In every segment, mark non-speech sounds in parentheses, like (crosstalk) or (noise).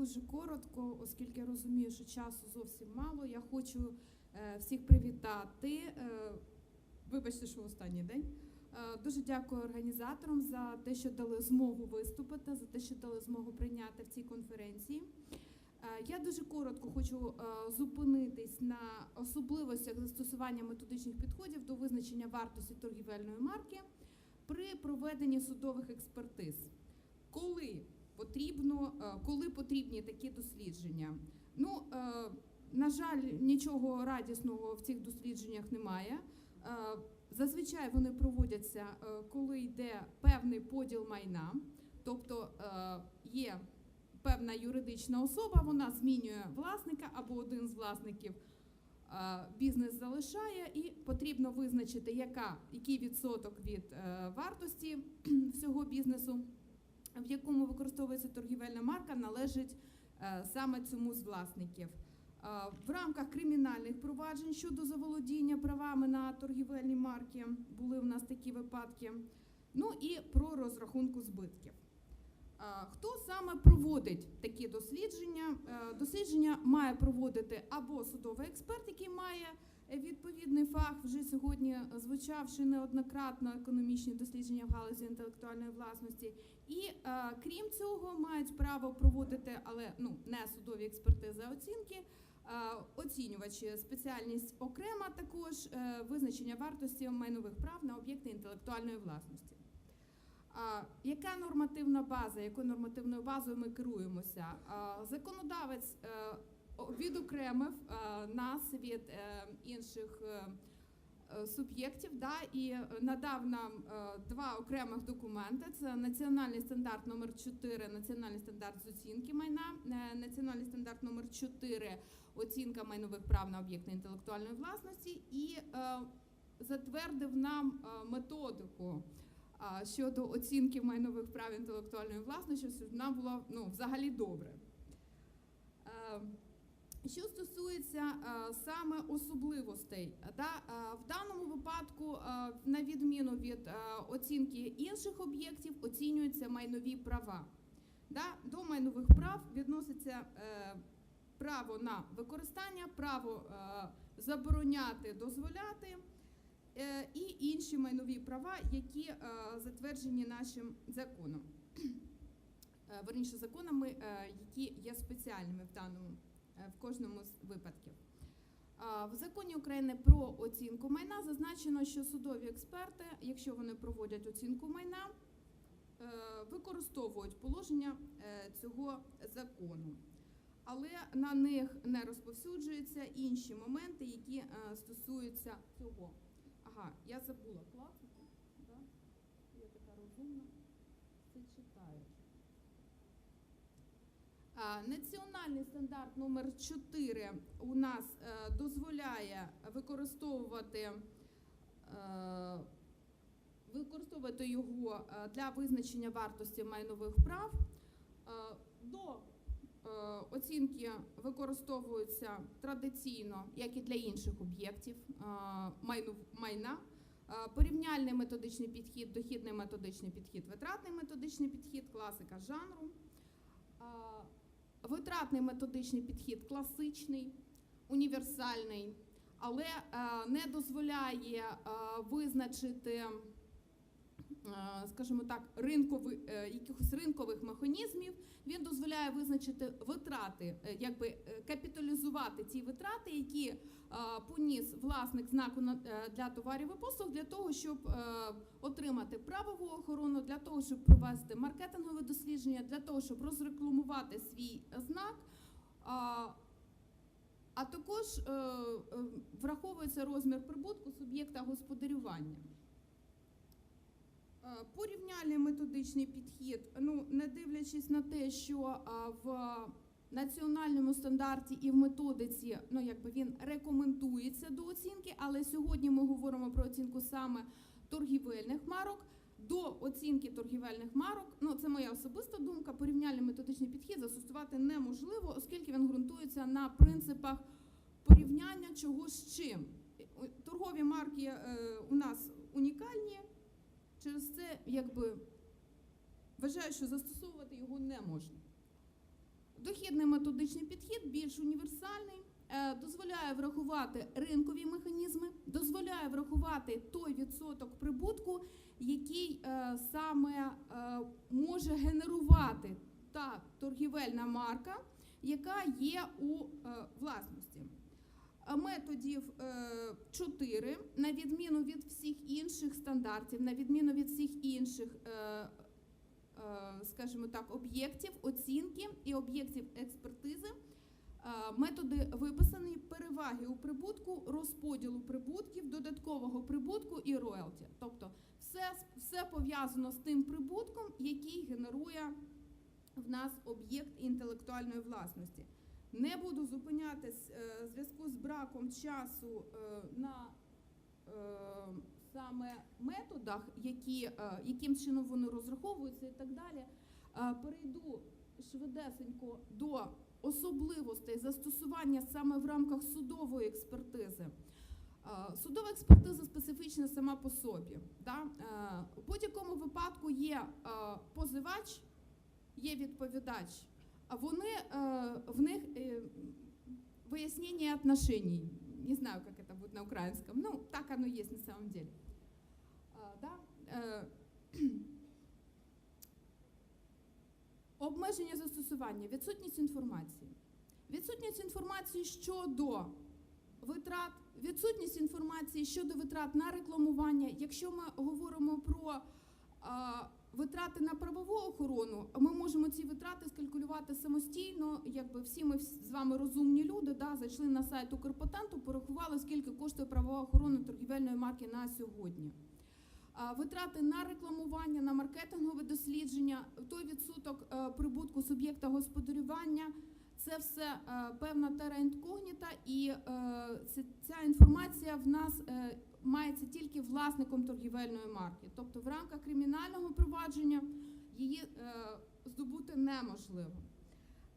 дуже коротко, оскільки я розумію, що часу зовсім мало. Я хочу е, всіх привітати. Е, Вибачте, що останній день. Е, Дуже дякую організаторам за те, що дали змогу виступити, за те, що дали змогу прийняти в цій конференції. Я дуже коротко хочу зупинитись на особливостях застосування методичних підходів до визначення вартості торгівельної марки при проведенні судових експертиз. Коли потрібно, е, коли потрібні такі дослідження? Ну, е, на жаль, нічого радісного в цих дослідженнях немає. Е, Зазвичай вони проводяться, коли йде певний поділ майна, тобто є певна юридична особа, вона змінює власника або один з власників бізнес залишає, і потрібно визначити, яка, який відсоток від вартості (clears throat) всього бізнесу, в якому використовується торгівельна марка, належить е, саме цьому з власників. Е, В рамках кримінальних проваджень щодо заволодіння правами на торгівельні марки були в нас такі випадки. Ну і про розрахунку збитків. Е, Хто саме проводить такі дослідження? Дослідження має проводити або судовий експерт, який має відповідний фах, вже сьогодні звучавши неоднократно економічні дослідження в галузі інтелектуальної власності. І е, крім цього, мають право проводити, але ну не судові експертизи, а оцінки. е, Оцінювачі спеціальність окрема також е, визначення вартості майнових прав на об'єкти інтелектуальної власності. Яка нормативна база, якою нормативною базою ми керуємося? Законодавець відокремив е, нас від е, інших е, суб'єктів да, і надав нам два окремих документи: це національний стандарт номер 4 національний стандарт з оцінки майна, національний стандарт номер 4 оцінка майнових прав на об'єкти інтелектуальної власності, і затвердив нам методику щодо оцінки майнових прав інтелектуальної власності, щоб нам було ну, взагалі добре. Що стосується е, саме особливостей, да, е, в даному випадку, е, на відміну від оцінки інших об'єктів, оцінюються майнові права. До майнових прав відноситься право на використання, право забороняти, дозволяти і інші майнові права, які затверджені нашим законом. Верніше законами, які є спеціальними в даному в кожному з випадків. В законі України про оцінку майна зазначено, що судові експерти, якщо вони проводять оцінку майна, е, використовують положення е, цього закону. Але на них не розповсюджуються інші моменти, які е, стосуються цього. Ага, я забула клацати. Да? Я така розумна. Це читаю. А, Національний стандарт номер 4 у нас е, дозволяє використовувати, е, використовувати його е, для визначення вартості майнових прав. Е, до е, оцінки використовуються традиційно, як і для інших об'єктів е, майна. Е, Порівняльний методичний підхід, дохідний методичний підхід, витратний методичний підхід, класика жанру. Витратний методичний підхід класичний, універсальний, але е, не дозволяє е, визначити, скажімо так, ринкови, е, якихось ринкових механізмів. Він дозволяє визначити витрати, е, якби е, капіталізувати ті витрати, які е, поніс власник знаку на- е, для товарів і послуг, для того, щоб е, отримати правову охорону, для того, щоб провести маркетингове дослідження, для того, щоб розрекламувати свій знак. А, також е, е, враховується розмір прибутку суб'єкта господарювання. Е, Порівняльний методичний підхід, ну не дивлячись на те, що в національному стандарті і в методиці, ну якби він рекомендується до оцінки, але сьогодні ми говоримо про оцінку саме торгівельних марок. До оцінки торгівельних марок, ну це моя особиста думка. Порівняльний методичний підхід застосувати неможливо, оскільки він ґрунтується на принципах порівняння чого з чим. Е, Торгові марки е, у нас унікальні, через це якби вважаю, що застосовувати його не можна. Дохідний методичний підхід більш універсальний, е, дозволяє врахувати ринкові механізми, дозволяє врахувати той відсоток прибутку, який е, саме е, може генерувати та торгівельна марка, яка є у власності. Методів е, чотири, на відміну від всіх інших стандартів, на відміну від всіх інших, е, е, скажімо так, об'єктів оцінки і об'єктів експертизи. Методи виписані переваги у прибутку, розподілу прибутків, додаткового прибутку і роялті. Тобто все, все пов'язано з тим прибутком, який генерує в нас об'єкт інтелектуальної власності. Не буду зупинятись е, в зв'язку з браком часу е, на е, саме методах, які, яким чином вони розраховуються і так далі. Перейду швидесенько до особливостей застосування саме в рамках судової експертизи. Судова експертиза специфічна сама по собі. Да? У будь-якому випадку є позивач, є відповідач, вони е, в них е, выяснение отношений. Не знаю, как это будет на украинском. Ну, так оно есть на самом деле. Да? Е, (clears throat) Обмеження застосування, відсутність інформації. Відсутність інформації щодо витрат, відсутність інформації щодо витрат на рекламування. Якщо ми говоримо про витрати на правову охорону, ми можемо ці витрати скалькулювати самостійно. Якби всі ми з вами розумні люди, да, зайшли на сайт Укрпатенту, порахували, скільки коштує правова охорона торгівельної марки на сьогодні. Витрати на рекламування, на маркетингове дослідження, той відсоток е, прибутку суб'єкта господарювання. Це все е, певна тера інкогніта, і е, ця інформація в нас мається тільки власником торгівельної марки. Тобто в рамках кримінального провадження її е, здобути неможливо.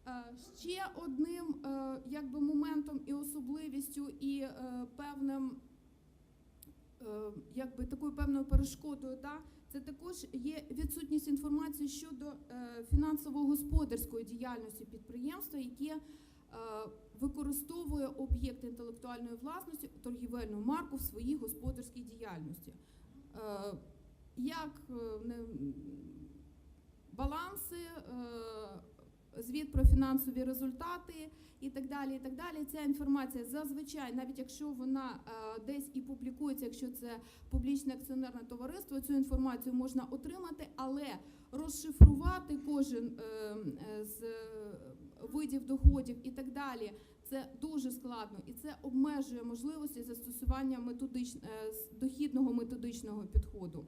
Е, Ще одним е, якби моментом і особливістю, і певним якби такою певною перешкодою, да, це також є відсутність інформації щодо фінансово-господарської діяльності підприємства, яке використовує об'єкт інтелектуальної власності, торгівельну марку в своїй господарській діяльності. Е, Як е, баланси, е, звіт про фінансові результати і так далі. І так далі. Ця інформація зазвичай, навіть якщо вона десь і публікується, якщо це публічне акціонерне товариство, цю інформацію можна отримати, але розшифрувати кожен е, е, з видів доходів і так далі. Це дуже складно і це обмежує можливості застосування методич... е, дохідного методичного підходу.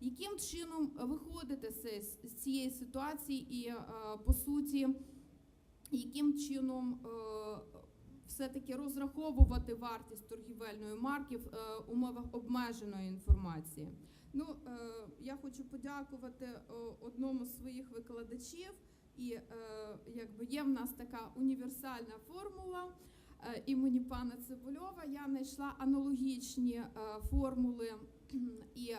Яким чином виходити з цієї- ситуації і по суті, яким чином все-таки розраховувати вартість торгівельної марки в е, умовах обмеженої інформації? Ну, е, я хочу подякувати е, одному з своїх викладачів, і якби є в нас така універсальна формула імені пана Цибульова. Я знайшла аналогічні формули, і,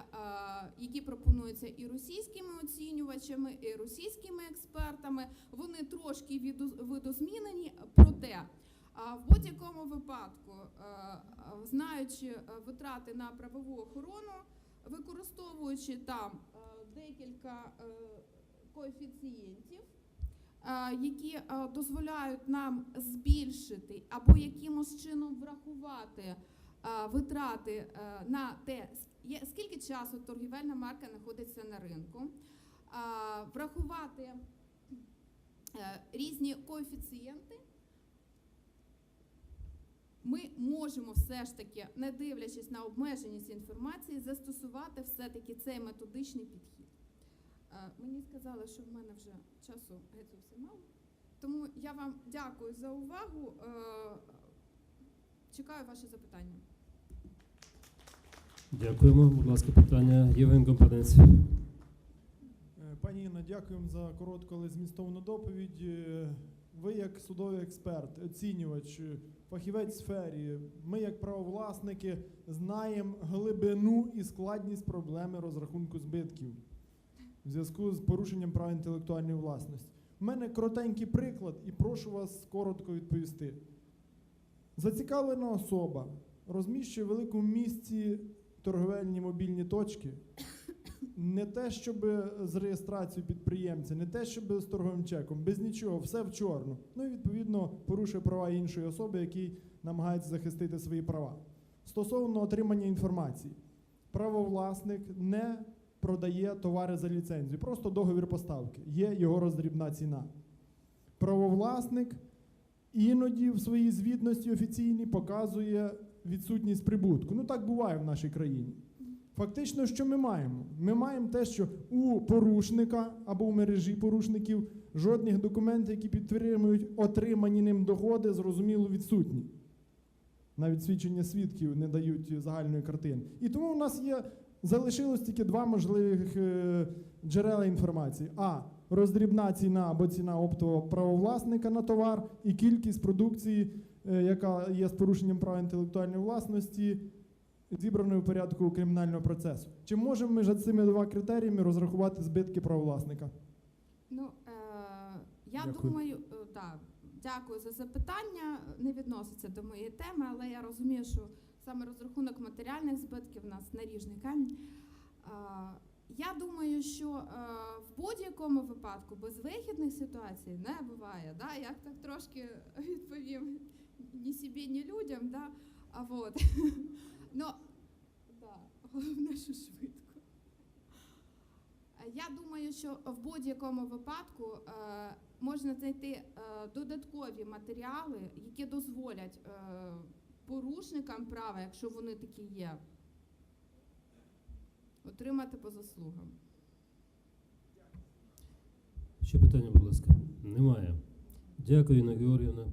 які пропонуються і російськими оцінювачами, і російськими експертами. Вони трошки видозмінені, проте. А в будь-якому випадку, е, е, знаючи е, витрати на правову охорону, використовуючи там декілька коефіцієнтів, які дозволяють нам збільшити або якимось чином врахувати витрати на те, скільки часу торгівельна марка знаходиться на ринку, врахувати різні коефіцієнти. Ми можемо все ж таки, не дивлячись на обмеженість інформації, застосувати все-таки цей методичний підхід. Е, Мені сказали, що в мене вже часу геть зовсім мало. Тому я вам дякую за увагу. Е, Чекаю ваші запитання. Дякуємо. Будь ласка, питання Євген Компетенці. Е, Пані Інна, дякуємо за коротку, але змістовну доповідь. Ви, як судовий експерт, оцінювач, е, фахівець сфері, ми, як правовласники, знаємо глибину і складність проблеми розрахунку збитків в зв'язку з порушенням прав інтелектуальної власності. У мене коротенький приклад, і прошу вас коротко відповісти. Зацікавлена особа розміщує в великому місті торговельні мобільні точки. Не те, щоб з реєстрацією підприємця, не те, щоб з торговим чеком, без нічого, все в чорну. Ну і відповідно порушує права іншої особи, який намагається захистити свої права. Стосовно отримання інформації, правовласник не продає товари за ліцензію, просто договір поставки. Є його роздрібна ціна. Правовласник іноді в своїй звітності офіційній показує відсутність прибутку. Ну так буває в нашій країні. Фактично, що ми маємо? Ми маємо те, що у порушника або у мережі порушників жодних документів, які підтримують отримані ним доходи, зрозуміло відсутні. Навіть свідчення свідків не дають загальної картини. І тому у нас є залишилось тільки два можливих е, джерела інформації: а роздрібна ціна або ціна оптового правовласника на товар, і кількість продукції, е, яка є з порушенням права інтелектуальної власності, зібраної в порядку кримінального процесу. Чи можемо ми за цими два критеріями розрахувати збитки правовласника? Ну, е, я Дякую. думаю, е, да, дякую за запитання. Не відноситься до моєї теми, але я розумію, що саме розрахунок матеріальних збитків у нас наріжний камінь. Е, я думаю, що е, в будь-якому випадку безвихідних ситуацій не буває. Да? Я так трошки відповім ні собі, ні людям. Да? А вот. (laughs) ну, да, (laughs) головне, що швидко. Я думаю, що в будь-якому випадку е, можна знайти е, додаткові матеріали, які дозволять е, порушникам права, якщо вони такі є, отримати по заслугам. Ще питання, будь ласка. Немає. Дякую, Інна Георгіївна.